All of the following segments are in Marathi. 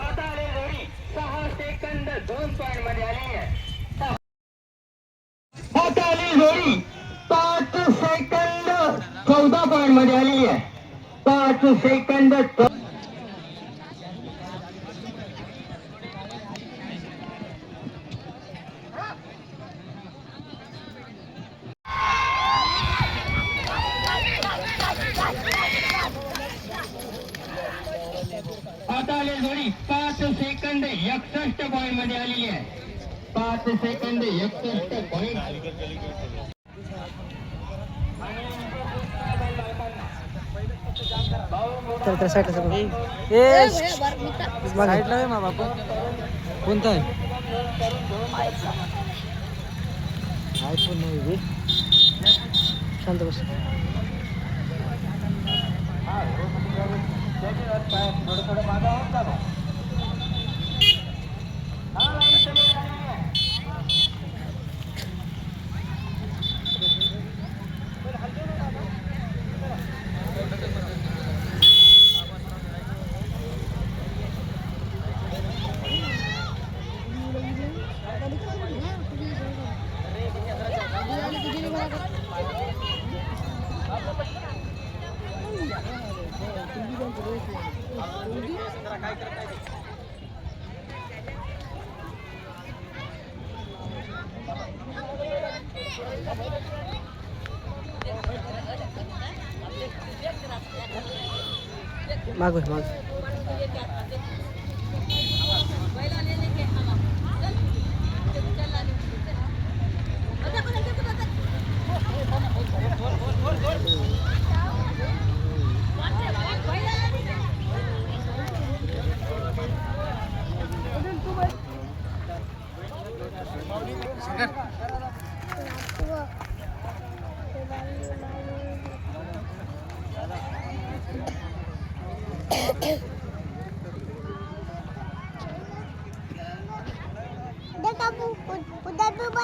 आता आले जोडी सहा सेकंद दोन पॉइंटमध्ये आली आहे फेरी पाच सेकंद. चौदा पॉइंटमध्ये आलेली आहे. पाच सेकंद. आता आले जोडी पाच सेकंद. एकसष्ट पॉइंटमध्ये आलेली आहे. पाच सेकंद एकसष्ट पॉइंट तर त्या साईडला सगळं ए साईडला आहे मा बापू. कोणता आहे? आयफोन नाही शांत बस. माग बस, माग देखा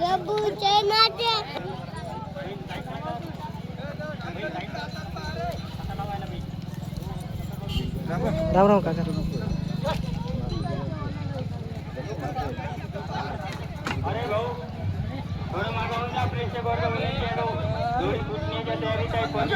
रब्बू चैनाटे राम राम काका अरे भाऊ थोडं मागावून जा प्रेक्षक वर्ग विनंती आहे भाऊ. जोडी फुटण्याच्या तयारीत आहे पण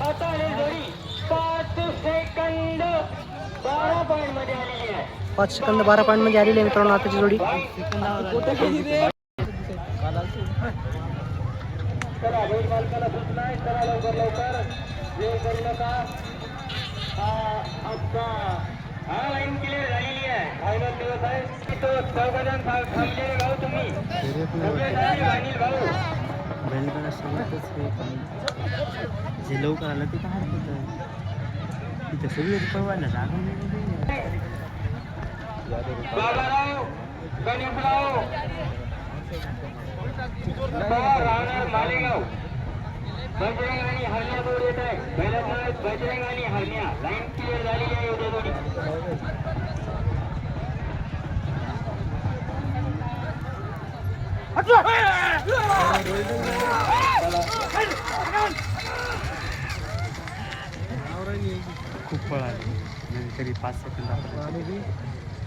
आता आले जोडी पाच सेकंद बारा पॉइंटमध्ये आलेली आहे पाच सेकंद बारा पॉईंटमध्ये आलेली आहे मित्रांनो आताची जोडी चला बैल मालकाला सूचना आहे चला लवकर लवकर वेळ करू नका हा आजचा हा लाईन क्लिअर झालेली आहे फायनल दिवस आहे तिथं चौघजण था- थांबलेले पाच सेकंद बारा पॉईंट म्हणजे आलेली आहे मित्रांनो आताची जोडी. जे लवकर आलं ते काय हरकत तिथं सगळी पळवायला जागा नाही बाबाराव गणेशराव राहणार मालेगाव बजरंग आणि हरण्या बोर्ड येत आहे बैलासनाळ बजरंग आणि हरण्या लाईन क्लिअर झालेली आहे उद्या खूप फळ आली. तरी पाच सेकंद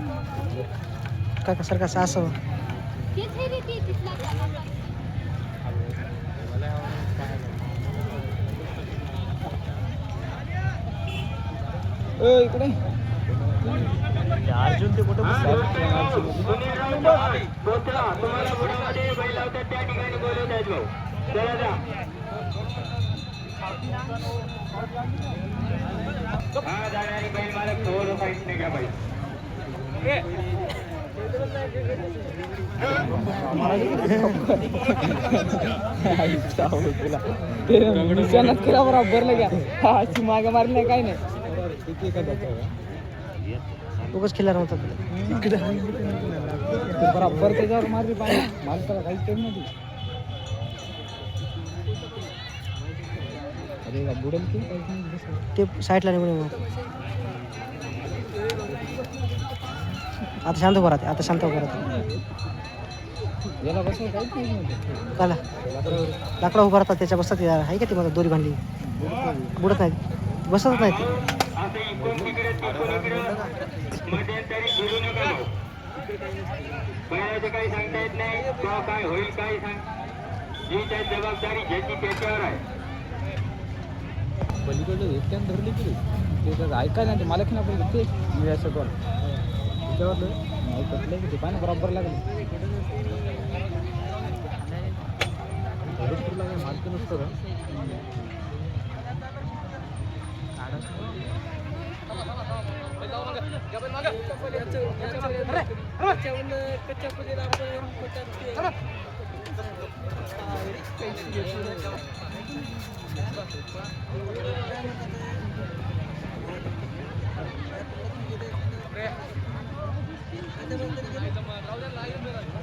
लावा जोडी. काय का सर कसं असं अर्जुन ते कुठं सुनील राऊत चव्हाण, बोथरा, तुम्हाला बुडामध्ये बैल लावतात त्या ठिकाणी बोलवत आहेत भाऊ चला जा हा जाणारी बैल मालक थोडं साईडने घ्या बाई निशाणात केला बरोबर लग्या अशी मागे मारली नाही काय नाही उगाच खेळणार होता बरोबर त्याच्यावर मारली पाहिजे मारताना काहीच टाइम नव्हती अरे बुडेल की ते साईडला निघून आता शांत उभा राहते आता शांत उभा राहते. काला लाकडं उभा राहतात त्याच्या बसतात यार आहे का ती मला दोरी बांधली बुडत नाही बसतच नाही ती. काही सांगता येत नाही किंवा काय होईल काय सांग जी जबाबदारी ज्याची त्याच्यावर आहे पलीकडलं एकट्यानं धरली की ते त्याचं नाही ते मला की नाही ते मी असं करतो नाही कटलं की ते पाहिजे बरोबर लागलं मालकी नसतो का? आता आले जोडी पाच सेकंद छत्तीस पॉईंट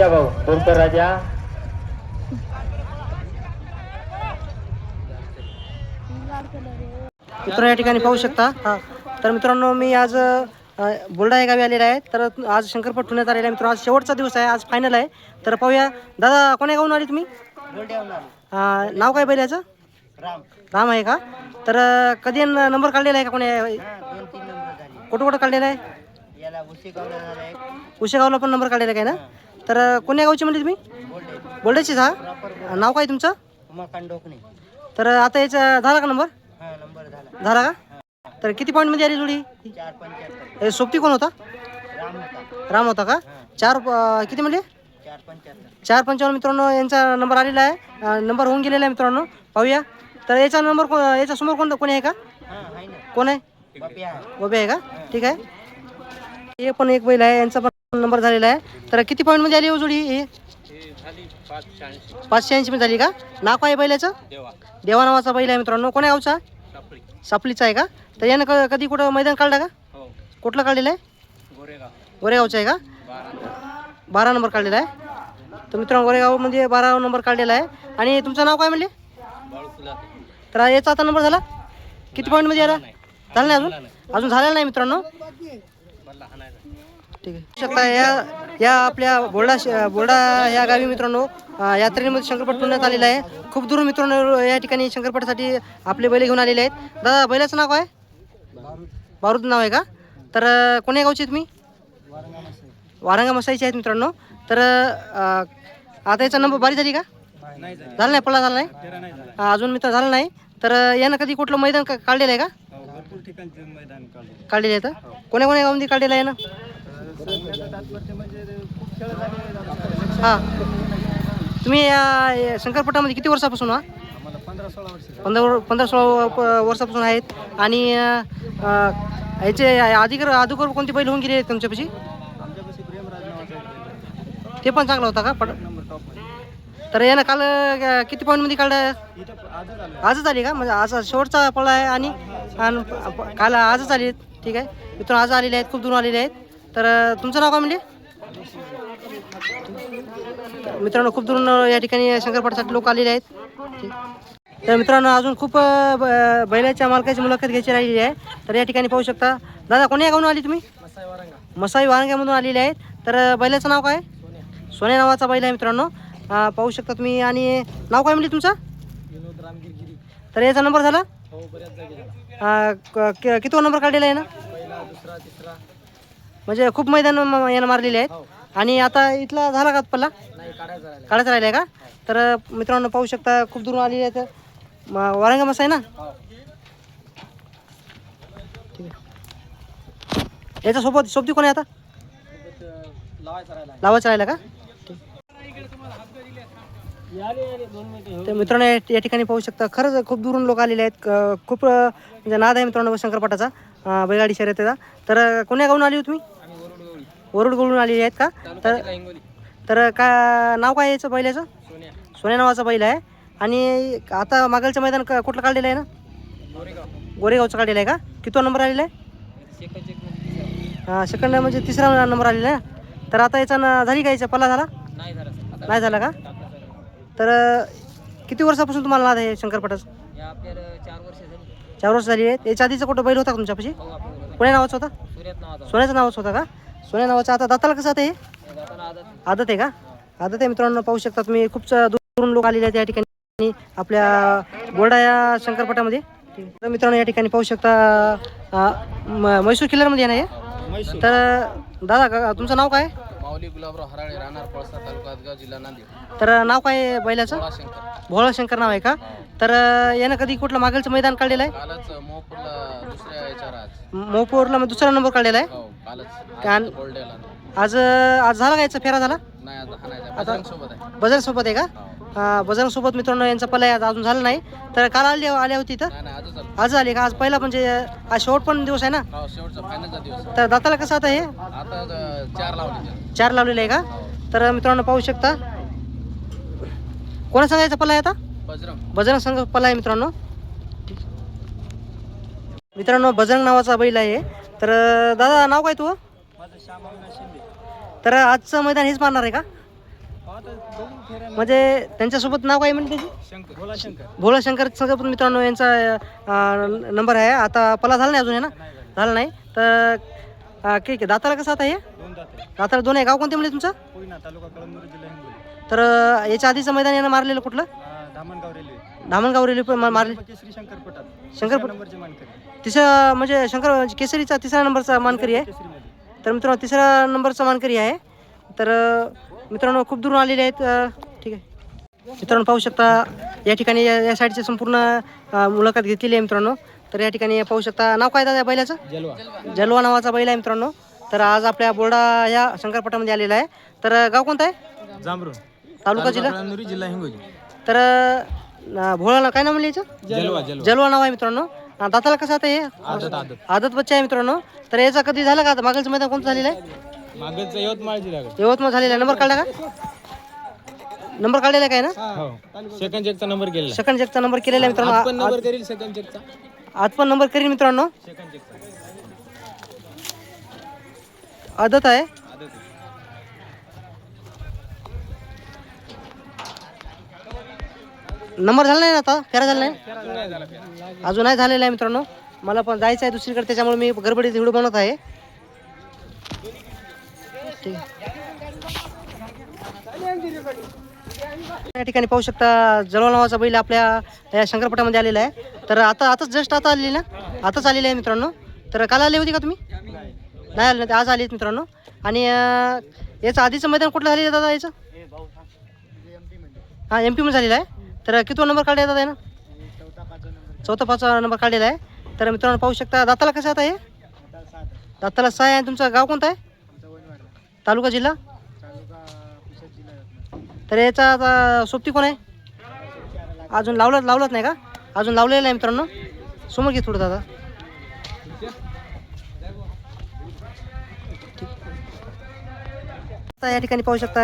घ्या भाऊ बोरकर राजा. मित्रांनो या ठिकाणी पाहू शकता. हा. तर मित्रांनो मी आज या गावी आलेला आहे. तर आज शंकरपट ठेवण्यात आलेला आहे. मित्रांनो आज शेवटचा दिवस आहे. आज फायनल आहे. तर पाहूया. दादा कोण्या गावून आली तुम्ही? नाव काय बैल याचं राम आहे का? तर कधी नंबर काढलेला आहे का कोण्या कुठं कुठं काढलेला आहे? उशेगावला पण नंबर काढलेला आहे काय ना? तर कोण्या गावची म्हणजे तुम्ही? बोर्डेचीच हा? नाव काय तुमचं? तर आता याचा झाला का नंबर? झाला. का? तर किती पॉईंटमध्ये आली जोडी? हे सोबती कोण होता? राम होता. का? चार अं, किती म्हणजे चार पंचावन्न मित्रांनो यांचा नंबर आलेला आहे. अं, नंबर होऊन गेलेला आहे मित्रांनो. पाहूया. तर याचा नंबर को याच्या समोर कोण कोणी आहे का? कोण आहे? बबे आहे. का? ठीक आहे. हे पण एक बैल आहे यांचा पण नंबर झालेला आहे. तर किती पॉईंटमध्ये आली हो जोडी हे? पाचशे ऐंशी मध्ये झाली का? नाव काय आहे बैलाचं? देवा नावाचा बैल आहे मित्रांनो. कोण्या गावचा? सापलीचा आहे का? तर यानं क कधी कुठं मैदान काढलं का? कुठलं काढलेलं आहे? गोरेगावचं आहे का? बारा नंबर काढलेला आहे. तर मित्रांनो गोरेगावमध्ये म्हणजे बारा नंबर काढलेला आहे. आणि तुमचं नाव काय म्हणले? तर याचा आता नंबर झाला? किती पॉईंटमध्ये आला? झाला नाही अजून? अजून झालेला नाही मित्रांनो? ठीक आहे. शकता या या आपल्या बोर्डा बोर्डा या गावी मित्रांनो यात्रेमध्ये शंकरपट पुण्यात आलेला आहे. खूप दूर मित्रांनो या ठिकाणी शंकरपटासाठी आपले बैल घेऊन आलेले आहेत. दादा बैलाचं नाव काय? बारूद नाव आहे का? तर कोण्या गावचे तुम्ही? वारंगा मसाईचे आहेत मित्रांनो. तर आता याचा नंबर बारी झाली का? नाही झालं नाही पल्ला झाला नाही? अजून मित्र झालं नाही. तर यानं कधी कुठलं मैदान काढलेलं आहे का? काढलेलं आहे तर कोण्या कोण्या गावामध्ये काढलेलं आहे ना हां. तुम्ही या शंकरपटामध्ये किती वर्षापासून हा? पंधरा पंधरा वर- पंधरा सोळा प- वर्षापासून आहेत. आणि याचे अधिकार अगोदर कोणते बैल होऊन गेले आहेत तुमच्यापाशी? ते पण चांगला होता का? पट तर यानं काल किती पॉईंटमध्ये काढलं? आजच आली का? म्हणजे आज शेवटचा पळा आहे आणि प- काल आजच आली ठीक आहे. मित्र आज आलेले आहेत खूप दूर आलेले आहेत. तर तुमचं नाव काय म्हणजे? मित्रांनो खूप दुरून या ठिकाणी शंकरपाठसाठी लोक आलेले आहेत. तर मित्रांनो अजून खूप ब- बैलाच्या मालकाची मुलाखत घ्यायची राहिलेली आहे. तर या ठिकाणी पाहू शकता. दादा कोण्या गावून आली तुम्ही? मसाई मसाई वारंग्यामधून आलेले आहेत. तर बैलाचं नाव काय? सोन्या नावाचा बैल आहे मित्रांनो. पाहू शकता तुम्ही. आणि नाव काय म्हणजे तुमचं? तर याचा नंबर झाला? किती क- क- नंबर काढलेला आहे ना? म्हणजे खूप मैदान म- यानं मारलेले आहेत. हो. आणि आता इथला झाला का पल्ला? काढायचा राहिला राहिला का तर अं, मित्रांनो पाहू शकता खूप दूरून आलेले आहेत. म- वारंगा मसा आहे ना? हो. आहे. याच्या सोबत सोबती कोण आहे आता? लावायचा राहिला. का? तर मित्रांनो या ठिकाणी पाहू शकता खरंच खूप दुरून लोक आलेले आहेत. खूप म्हणजे नाद आहे मित्रांनो शंकरपाटाचा. बैलगाडी शर्यतीचा. तर कोण्या गावून आली हो तुम्ही? वरुड गळून आलेली आहेत का? तर तर का नाव काय याचं बैलाचं? सोन्या. सोन्या नावाचा बैल आहे. आणि आता मागलचं मैदान क- कुठलं काढलेलं आहे ना? गोरेगाव. गोरेगावचं काढलेलं आहे का? कितवा नंबर आलेला आहे? मध्ये हां सेकंड म्हणजे तिसरा नंबर आलेला आहे तर आता याचा न- झाली का याचा पल्ला झाला? नाही झाला का? तर किती वर्षापासून तुम्हाला नाद आहे शंकरपटाचं चार वर्ष झाली. आहेत. याच्या आधीचा कुठं बैल होता का तुमच्यापाशी? आपण कोण्या नावाचा होता. सोन्याचं नावच होता का? सोन्या नावाचा आता दाताला कसं आता हे? आदत आहे का? आदत आहे मित्रांनो पाहू शकता तुम्ही. खूप दुरून लोक आलेले आहेत या ठिकाणी. आपल्या बोर्डा या शंकरपटामध्ये. तर मित्रांनो या ठिकाणी पाहू शकता अं, म- म्हैसूर किल्ल्यामध्ये आहे. ना हे? तर दादा का- तुमचं नाव काय? माऊली गुलाबराव हराळे राहणार पळसा तालुका हदगाव जिल्हा नांदेड. तर नाव काय बैलाचं? भोळा शंकर. नाव आहे का? तर यानं कधी कुठलं मागलचं मैदान काढलेलं आहे? कालच मोहपूरला दुसऱ्या याच्यावर आज. मोहपूरला मग दुसरा नंबर काढलेला आहे? हो कालच. कान- आज आज झाला का याचा फेरा झाला? नाही आता हाणायचा बजरंग सोबत आहे. बजरंग सोबत आहे का? हो. हा, बजरंग सोबत मित्रांनो यांचा पल्ला आहे, आज अजून झाला नाही. तर काल आली आल्या होती तर? नाही नाही आजच आलो. आज आली का? आज पहिला म्हणजे आज शेवट पण दिवस आहे ना? हो शेवटचा फायनलचा दिवस. तर दाताला कसं आता हे? आता चार लावले त्याला. चार लावलेले आहे का? हो. तर मित्रांनो पाहू शकता. कोणा सांगायचा पल्ला आहे आता? बजरंग. बजरंग संघ पल्ला आहे मित्रांनो. मित्रांनो बजरंग नावाचा बैल आहे. तर दादा नाव काय तू तर आजचं मैदान हेच मारणार आहे का? हो म्हणजे त्यांच्यासोबत नाव काय म्हणते भोला शंकर. पण मित्रांनो यांचा नंबर आहे. आता पला झाला नाही अजून आहे ना? झालं नाही. तर ठीक आहे दाताला कसं आता हे? दाताला दोन आहे. गाव कोणते म्हणजे तुमचं? तर याच्या आधीचं मैदान यानं मारलेलं कुठलं? धामणगाव रेल्वे. धामणगाव रेल्वे पण मा- मारले केसरी शंकर पटात शंकर- नंबरचे मानकरी. तिसरा म्हणजे शंकर म्हणजे केसरीचा तिसरा नंबरचा मानकरी आहे. केसरीमध्ये. तर मित्रांनो तिसरा नंबरचा मानकरी आहे. तर अं, मित्रांनो खूप दूरून आलेले आहेत. अं, ठीक आहे. मित्रांनो पाहू शकता या ठिकाणी या या साईडची संपूर्ण अं, मुलाखत घेतलेली आहे मित्रांनो. तर या ठिकाणी पाहू शकता नाव काय दादा या बैलाचं? जलवा. जलवा नावाचा बैल आहे मित्रांनो. तर आज आपल्या बोर्डा या शंकरपटामध्ये आलेला आहे. तर गाव कोणतं आहे? जांभरून तालुका जिल्हा? जिल्हा हिंगोली. तर भोळा ना काय नाव म्हणलं याचं? जलवा नाव आहे मित्रांनो. दाताला कसं आता हे? आदत बच्चा आहे मित्रांनो. तर याचा कधी झाला का आता? मागलचं मैदान कोणतं झालेलं आहे? यवतमाळ यवतमाळ झालेला नंबर काढला का? नंबर काढलेला काय ना? सेकंड चेकचा नंबर केलेला सेकंड चेकचा नंबर केलेला आहे मित्रांनो. पण नंबर करील सेकंड चेकचा आ- आज पण नंबर करीन मित्रांनो. आदत आहे. नंबर झाला नाही ना आता? फेरा झाला नाही? अजून नाही झालेला आहे मित्रांनो. मला पण जायचं आहे दुसरीकडे त्याच्यामुळे मी गडबडीत व्हिडिओ बनवत आहे. ठीक. या ठिकाणी पाहू शकता जळवा नावाचा बैल आपल्या या शंकरपटामध्ये आलेला आहे. तर आता आताच जस्ट आता आलेली ना? आताच आलेली आहे मित्रांनो. तर काल आली होती का तुम्ही? नाही नाही आले आज आली मित्रांनो. आणि याचं आधीचं मैदान कुठलं झालेलं आहे दादा याचं? हां एम पीमध्ये झालेलं आहे. तर किती नंबर काढला आहे ना चौथा पाचवा नंबर काढलेला आहे. तर मित्रांनो पाहू शकता दाताला कसं आता हे? दाताला सहा आहे तुमचं गाव कोणतं आहे? तालुका जिल्हा? तर याचा आता सोबती कोण आहे? अजून लावलं लावलंच नाही का? अजून लावलेलं आहे मित्रांनो. समोर घे थोडं दादा. आता या ठिकाणी पाहू शकता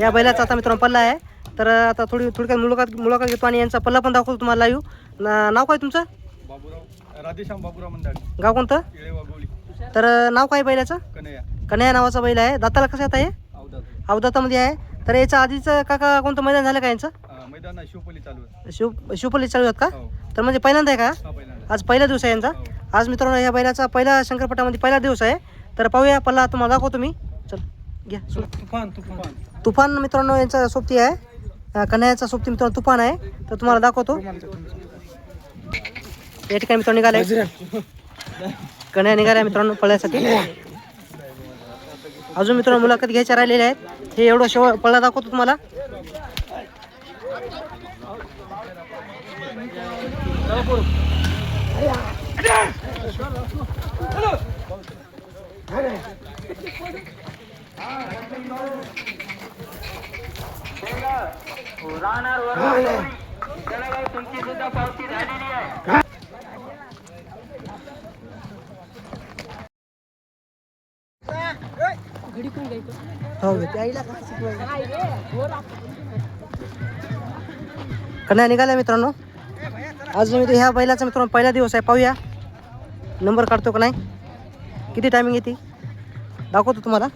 या बैलाचा आता मित्रांनो पल्ला आहे. तर आता थोडी थोडक्यात मुलाखत मुलाखत घेतो आणि यांचा पल्ला पण दाखवतो तुम्हाला लाईव्ह नाव काय तुमचं? बाबूराव राधेश्याम बाबूराव मंदाड गाव कोणतं? येळे वाघोली. तर नाव काय बैलाचं? कन्हैया. कन्हैया नावाचा बैल आहे. दाताला कसं येतं हे? अवधात अवदातामध्ये आहे. तर याच्या आधीचं काका कोणतं मैदान झालं का यांचं? मैदान आहे, शिवपल्ली चालू आहे. शिव शिवपल्ली चालू आहेत का? हो. तर म्हणजे पहिल्यांदा आहे का? हा पहिल्यांदा आज पहिला दिवस आहे यांचा. हो. आज मित्रांनो या बैलाचा पहिला शंकरपटामध्ये पहिला दिवस आहे. तर पाहूया पल्ला तुम्हाला दाखवतो मी. चल घ्या तुफान तुफान. तुफान मित्रांनो यांचा सोबती आहे. अं, सोबती मित्रांनो तुफान आहे. तर तुम्हाला दाखवतो. या ठिकाणी मित्रांनो निघाले. कन्हैया निघाल्या मित्रांनो पळण्यासाठी. अजून मित्रांनो मुलाखत घ्यायच्या राहिलेल्या आहेत. हे एवढं शेव पळला दाखवतो तुम्हाला. राहणार वर तुमची सुद्धा पावती झालेली आहे निघाल्या मित्रांनो? आज मी ह्या बैलाचा मित्रांनो पहिला दिवस आहे पाहूया. नंबर काढतो का नाही? किती टायमिंग येते दाखवतो तुम्हाला.